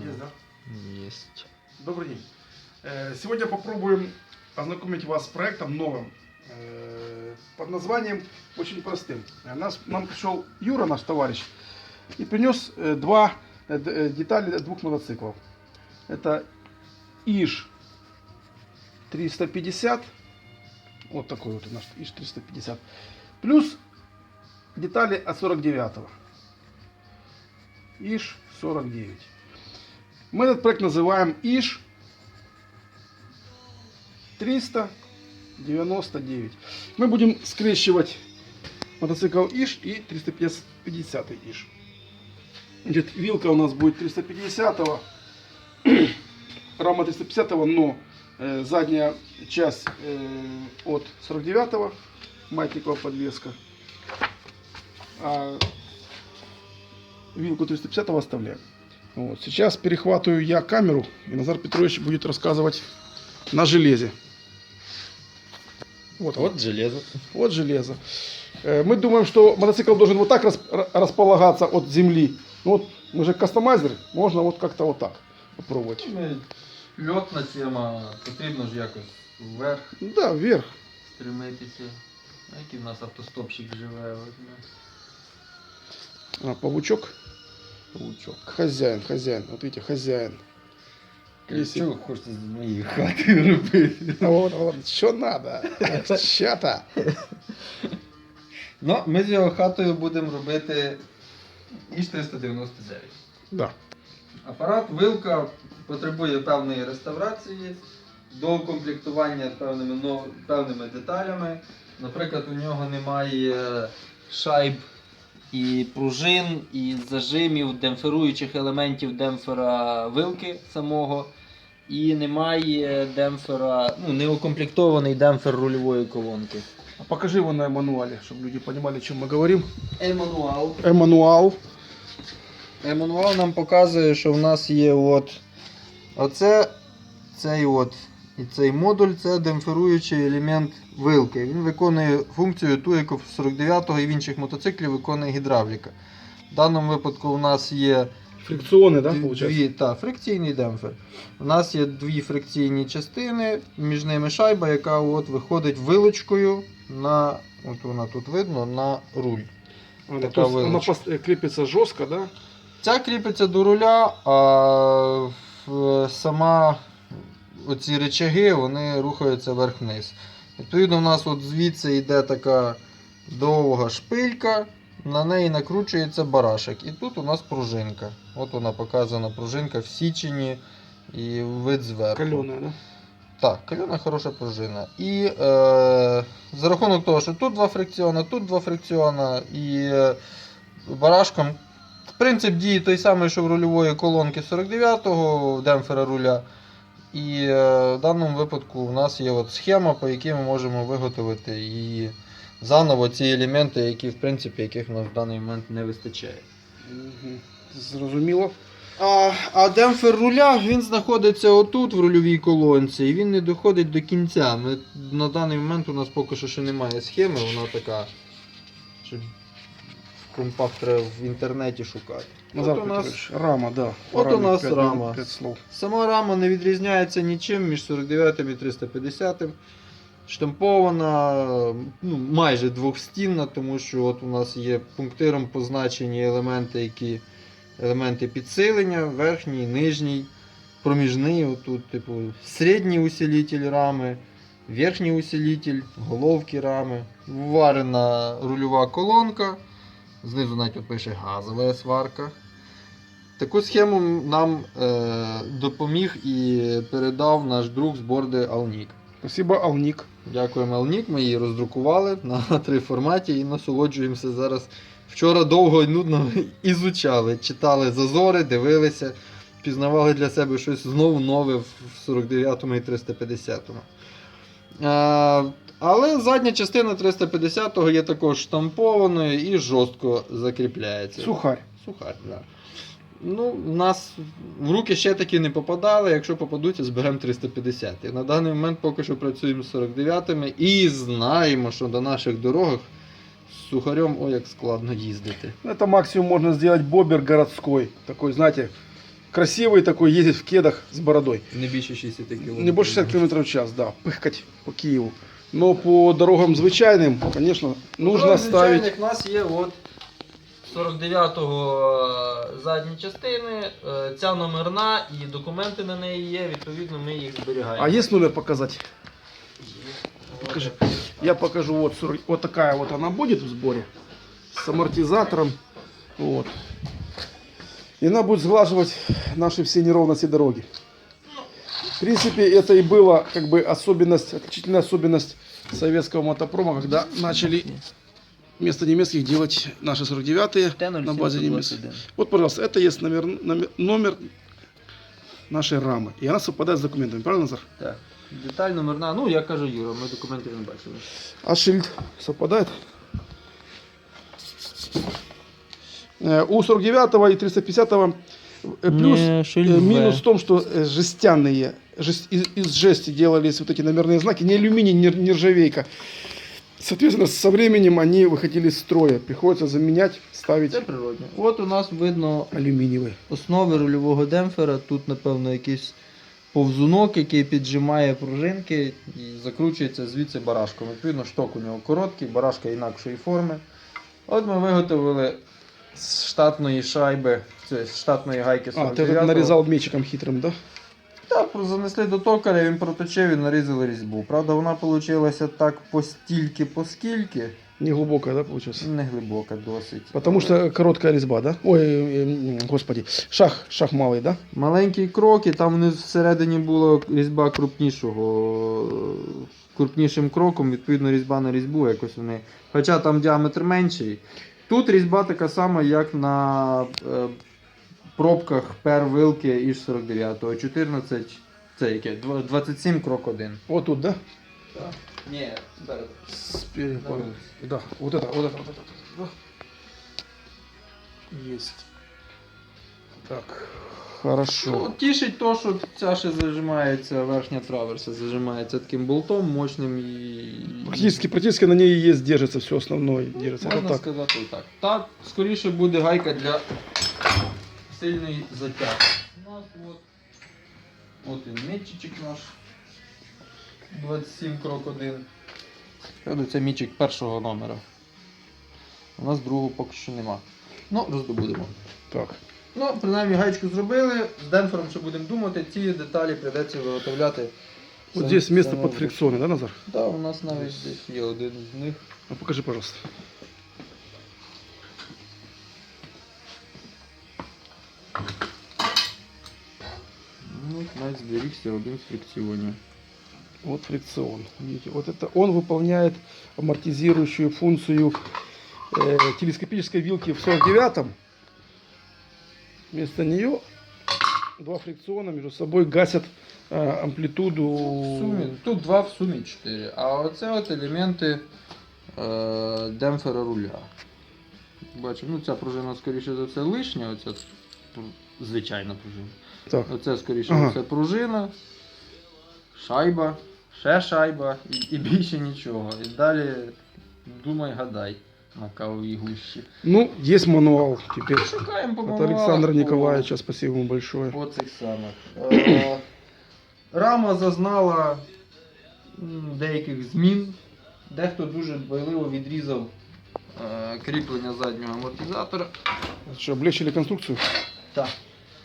Есть, да? Есть. Добрый день. Э, Сегодня попробуем ознакомить вас с проектом новым э, под названием очень простым. Э, Нас, нам пришел Юра, наш товарищ, и принес два детали двух мотоциклов. Это ИЖ 350, вот такой вот у нас ИЖ 350, плюс детали от 49-го. ИЖ 49. Мы этот проект называем ИЖ 399. Мы будем скрещивать мотоцикл ИЖ и 350 ИЖ. Значит, вилка у нас будет 350 рама 350 но э, задняя часть э, от 49 маятниковая подвеска. А вилку 350 оставляем. Вот. Сейчас перехватываю я камеру, и Назар Петрович будет рассказывать на железе. Вот, вот, железо. вот железо. Э, Мы думаем, что мотоцикл должен вот так рас- ра- располагаться от земли. Ну вот мы же кастомайзер, можно вот как-то вот так попробовать. Льотна тема, потрібно ж якось вверх Да, вверх. стремитися. А Який в нас автостопщик живе. Ну. А, павучок. Павучок. Хозяин, хозяин. Вот видите, хозяин. Если- Що хочете з моєї хати робити? А вот, вот, что надо? Что-то. Ну, ми з його хатою будемо робити іж 399. Да. Апарат вилка потребує певної реставрації, доукомплектування певними, нов- певними деталями. Наприклад, у нього немає шайб і пружин, і зажимів, демпферуючих елементів демпфера вилки самого. І немає демпфера, ну, не укомплектований демпфер рульової колонки. А покажи его на мануале, чтобы люди понимали, о чем мы говорим. Емануал. Эммануал. Емануал нам показує, що в нас є от оце, цей от і цей модуль це демпферуючий елемент вилки. Він виконує функцію ту, яку в 49-го і в інших мотоциклів виконує гідравліка. В даному випадку у нас є Фрикционный, да, дві, получается? дві та, фрикційний демпфер. У нас є дві фрикційні частини, між ними шайба, яка от виходить вилочкою на, от вона тут видно, на руль. Она, Такая то есть она вылочка. пос- э, крепится жестко, да? Ця кріпиться до руля, а в- сама оці речаги вони рухаються вверх-вниз. Відповідно, у нас от звідси йде така довга шпилька, на неї накручується барашек. І тут у нас пружинка. От вона показана пружинка в січені і вид зверху. Каленая, да? Так, кальона хороша пружина. І е, за рахунок того, що тут два фрикціона, тут два фрикціона, і е, барашком принцип дії той самий, що в рульової колонки 49-го демпфера руля. І е, в даному випадку у нас є от схема, по якій ми можемо виготовити її заново ці елементи, які в принципі яких у нас в даний момент не вистачає. Зрозуміло. А, а демпфер руля він знаходиться отут в рульовій колонці і він не доходить до кінця. Ми, на даний момент у нас поки що ще немає схеми, вона така. Компах треба в інтернеті шукати. Назар От у нас Петрович, рама, да. От у нас пять рама. минут, пять слов. Сама рама не відрізняється нічим між 49 і 350. Штампована ну, майже двохстінна, тому що от у нас є пунктиром позначені елементи, які елементи підсилення, верхній, нижній, проміжний, отут, типу, середній усилитель рами, верхній усилитель, головки рами, варена рульова колонка. Знизу навіть от пише газова сварка. Таку схему нам е, допоміг і передав наш друг з борди Алнік. Спасибо, Алник. Дякуємо, Алнік. Ми її роздрукували на три форматі і насолоджуємося зараз. Вчора довго і нудно ізучали, читали зазори, дивилися, пізнавали для себе щось знову нове в 49-му і 350-му. Е, але задня частина 350-го є також штампованою і жорстко закріпляється. Сухарь. Сухар, так. Да. Ну, в нас в руки ще таки не попадали. Якщо попадуться, зберемо 350. І на даний момент поки що працюємо з 49-ми і знаємо, що на наших дорогах з сухарем ой як складно їздити. Это максимум можно сделать бобер городской. Такой, знаете, красивый такой, ездить в кедах с бородой. Не більше 60 км. Не больше 60 км в час, да, пыхкать по Киеву. Но по дорогам звичайным, конечно, нужно ставить... У нас є от 49-го е, задні частини, е, ця номерна і документи на неї є, відповідно ми їх зберігаємо. А есть номер показать? Покажи. Я покажу, вот, 40 вот такая вот она будет в сборе. С амортизатором. Вот. И она будет сглаживать наши все неровности дороги. В принципе, это и была как бы особенность, отличительная особенность советского мотопрома, когда начали вместо немецких делать наши 49-е на базе немецких. Вот, пожалуйста, это есть номер, номер, номер нашей рамы. И она совпадает с документами, правильно, Назар? Так. Деталь номерна, ну я кажу Юра, ми документів не бачили. А шильд совпадает? Э, У 49 и 350 э, плюс Не, э, шильд В. минус в том, что э, жестяные, жест- из, из жести делались вот эти номерные знаки, не алюминий, не нержавейка. Соответственно, со временем они выходили из строя. Приходится заменять, ставить Це природне. От у нас видно алюминиевый. основи рульового демпфера. Тут, напевно, якийсь повзунок, який піджимає пружинки і закручується звідси барашком. Відповідно, шток у нього короткий, барашка інакшої форми. От ми виготовили з штатної шайби, це, з штатної гайки А, ты 49 этот нарезал мечиком хитрым, да? Так, занесли до токаря, він проточив і нарізали різьбу. Правда, вона вийшла так постільки, поскільки, Не глубокая, да, получилось? не глибока досить. Потому что короткая резьба, да? Ой, э, м, господи, шаг, шаг малый, да? Маленькі кроки, там внизу всередині була різьба крупнішого. е, Крупнішим кроком, відповідно, різьба на різьбу, якось вони. Хоча там діаметр менший. Тут різьба така сама, як на е, пробках пер вилки іж 49-го. 14, це яке? Два- 27 крок 1. Вот тут, да? Ні, Спереди, понял. Да, вот это, вот это, вот это. да. Есть. Так, хорошо. Ну, тішить то, що ця ще зажимається, верхня траверса зажимається таким болтом мощним і. Практически, практически на ней и есть держится все основное. Держится. Это Можна так. сказати так. Так, скоріше буде гайка для сильної затяги. У нас от, от він мітчичок наш. 27 крок 1. Правда, це мічик першого номера. У нас другого поки що нема. Ну, роздобудемо. Так. Ну, принаймні гаєчку зробили. З демпфером ще будемо думати, ці деталі прийдеться виготовляти. Вот Сам- здесь место самому. под фрикционы, да, Назар? Так, у нас навіть десь є один з них. Ну, покажи, пожалуйста. Ну, навіть зберігся один з фрикціонів. Вот фрикцион. Видите, вот это он выполняет амортизирующую функцию э, телескопической вилки в 49-м. Вместо нее два фрикциона между собой гасят э, амплитуду. В сумі, тут два в сумі чотири. А оце от елементи е, демпфера руля. Бачимо, ну ця пружина, скоріше за все, лишня, оця звичайна пружина. Так. Оце, скоріше Ага. все, пружина, шайба, ще шайба і, і більше нічого. І далі думай, гадай кавовій. Ну, есть мануал теперь. Шукаємо по От Александра по- Николаевича, спасибо ему большое. По цих самих. Е, Рама зазнала деяких змін. Дехто дуже дбайливо відрізав е, кріплення заднього амортизатора. Что, облегчили конструкцию? Так.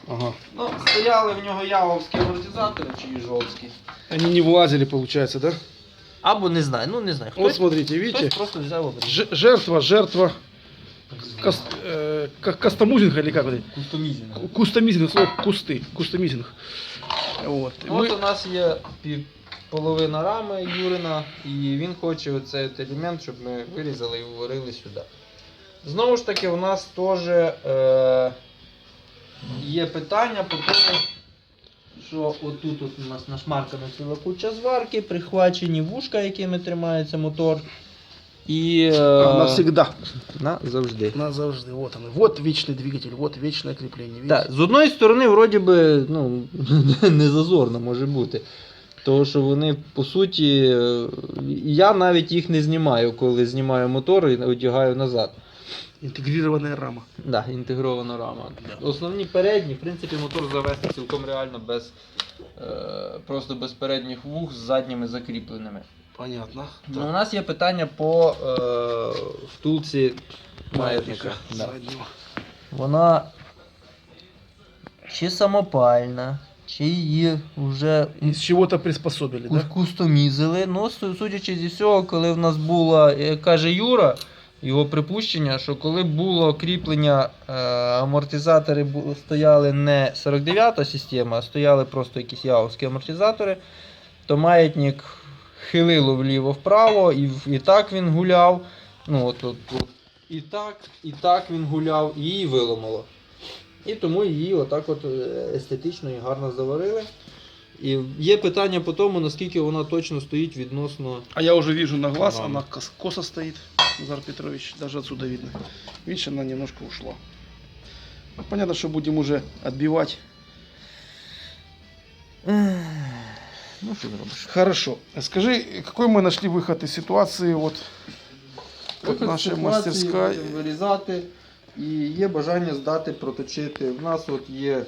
Ага. Ну, стояли в нього яловські амортизатори чи їжовські. Они не влазили, получается, да? Або не знаю, ну не знаю. Вот Хтось, смотрите, видите? хтось просто взяв обрізав. Ж- жертва, жертва. Каст, э, как кастомузинг или как это? Кустомізінг. Ку- Кустомизинг, слово кусты, кустомизинг. Вот. И От мы- у нас є пів, половина рами Юрина, і він хоче оцей от елемент, щоб ми вирізали і вварили сюди. Знову ж таки, у нас теж е, є питання по тому, що отут от у нас нашмаркана ціла куча зварки, прихвачені вушка, якими тримається мотор. І е, А, навсегда. назавжди. Назавжди. Вот он. Вот вечный двигатель, вот вечное крепление. Видите? Так, з одної сторони, вроді би, ну, не зазорно може бути. Тому що вони, по суті, е, я навіть їх не знімаю, коли знімаю мотор і одягаю назад. Інтегрирована рама. Да, інтегрована рама. Основні передні, в принципі, мотор завести цілком реально без е, просто без передніх вух з задніми закріпленими. Понятно. Ну, у нас є питання по е, втулці маятника. Да. Вона чи самопальна, чи її вже Из чего-то приспособили, да? кустомізили. Ну, судячи зі всього, коли в нас було, як каже Юра, його припущення, що коли було кріплення, е, амортизатори стояли не 49-та система, а стояли просто якісь яовські амортизатори, то маятник хилило вліво-вправо, і, і так він гуляв. Ну, от, от, от. І так, і так він гуляв, і її виламало. І тому її отак от е, естетично і гарно заварили. І є питання по тому, наскільки вона точно стоїть відносно. А я уже вижу на глаз, Рама. она кос- косо стоит, Назар Петрович, даже отсюда видно. Видишь, она немножко ушла. Ну, Понятно, что будем уже отбивать. Ну, що зробиш? Хорошо. Скажи, какой мы нашли выход из ситуации, вот, Виход з наша ситуації мастерская. будемо вирізати. І є бажання здати, проточити. В нас от є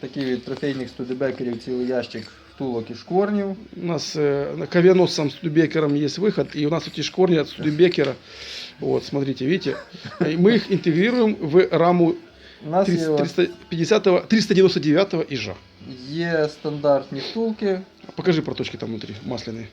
такий від трофейних студебекерів цілий ящик втулок і шкворнів. У нас э, на ковеносом Студебекером есть выход, и у нас эти шкорни от Студебекера. Вот, смотрите, видите? И мы их интегрируем в раму У нас є, 300 от- 350 399 ижа. є стандартні втулки, Покажи проточки там внутри, масляные.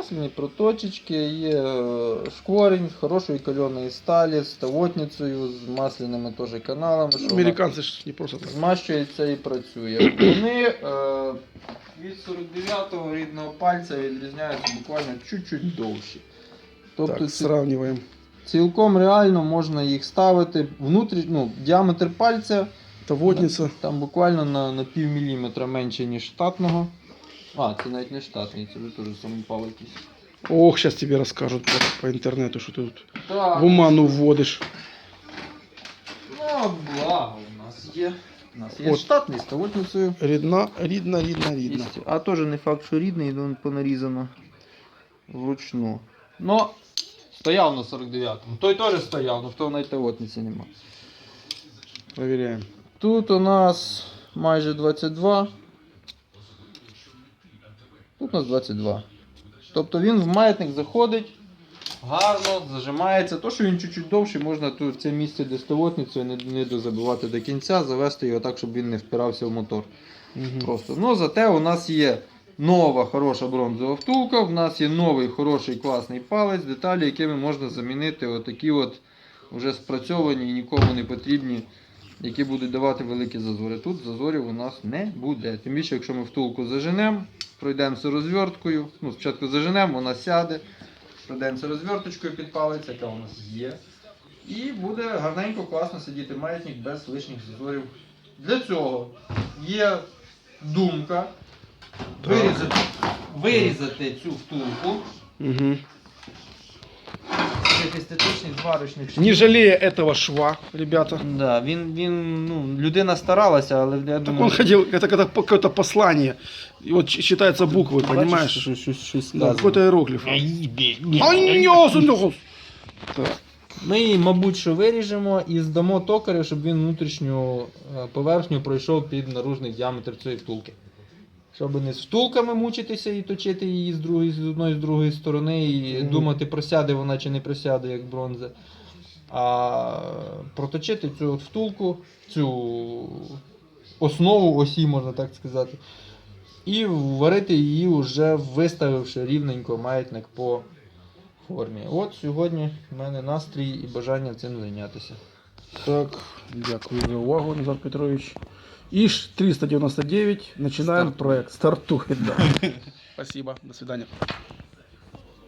масляні проточечки, є е, шкворень хорошої кальоної сталі з тавотницею, з масляними теж каналами. що вона Американцы ж не просто так. Змащується і працює. Вони е, від 49-го рідного пальця відрізняються буквально чуть-чуть довші. Тобто Так, сравниваем. цілком реально можна їх ставити внутрі, ну, діаметр пальця Это водница. там буквально на, на пів міліметра менше, ніж штатного. А, це навіть не штатний, це вже теж самопал якийсь. Ох, сейчас тебе расскажут по, по интернету, что ты тут Так, в оману вводишь. ну, благо у нас є. У нас є От. штатний з тавотницею. Рідна, рідна, рідна, рідна. Єсть. А теж не факт, що рідний, він понарізано вручну. Ну, стояв на 49-му. Той теж стояв, але в того навіть тавотниці нема. Проверяем. Тут у нас майже 22. Тут у нас 22. Тобто він в маятник заходить, гарно, зажимається. То, що він чуть-чуть довший, можна тут це місце де ставотницю не, не дозабивати до кінця, завести його так, щоб він не впирався в мотор. Просто. Ну, зате у нас є нова хороша бронзова втулка, в нас є новий хороший класний палець, деталі, якими можна замінити отакі от вже спрацьовані і нікому не потрібні, які будуть давати великі зазори. Тут зазорів у нас не буде. Тим більше, якщо ми втулку заженемо, пройдемося розверткою. Ну, спочатку заженемо, вона сяде, пройдемося розверточкою під палець, яка у нас є. І буде гарненько, класно сидіти маятник без лишніх зазорів. Для цього є думка вирізати, вирізати цю втулку Угу з цих естетичних зварочних Не жалея этого шва, ребята. Да, він, він, ну, людина старалася, але я Так думаю, он ходил, это когда какое-то послание. И вот ч- читается буквы, понимаешь? Що, щось, щось Да, какой-то иероглиф. Аньос, аньос. Так. Ми її, мабуть, що виріжемо і здамо токарю, щоб він внутрішню е, поверхню пройшов під наружний діаметр цієї втулки. Щоб не з втулками мучитися і точити її з, другої, з одної з другої сторони і Мгм. думати, просяде вона чи не просяде, як бронза. А проточити цю от втулку, цю основу осі, можна так сказати. І варити її вже виставивши рівненько маятник по формі. От сьогодні в мене настрій і бажання цим зайнятися. Так, дякую за увагу, Назар Петрович. ИШ 399. Начинаем Старт. проект. Стартует, да. Спасибо. До свидания.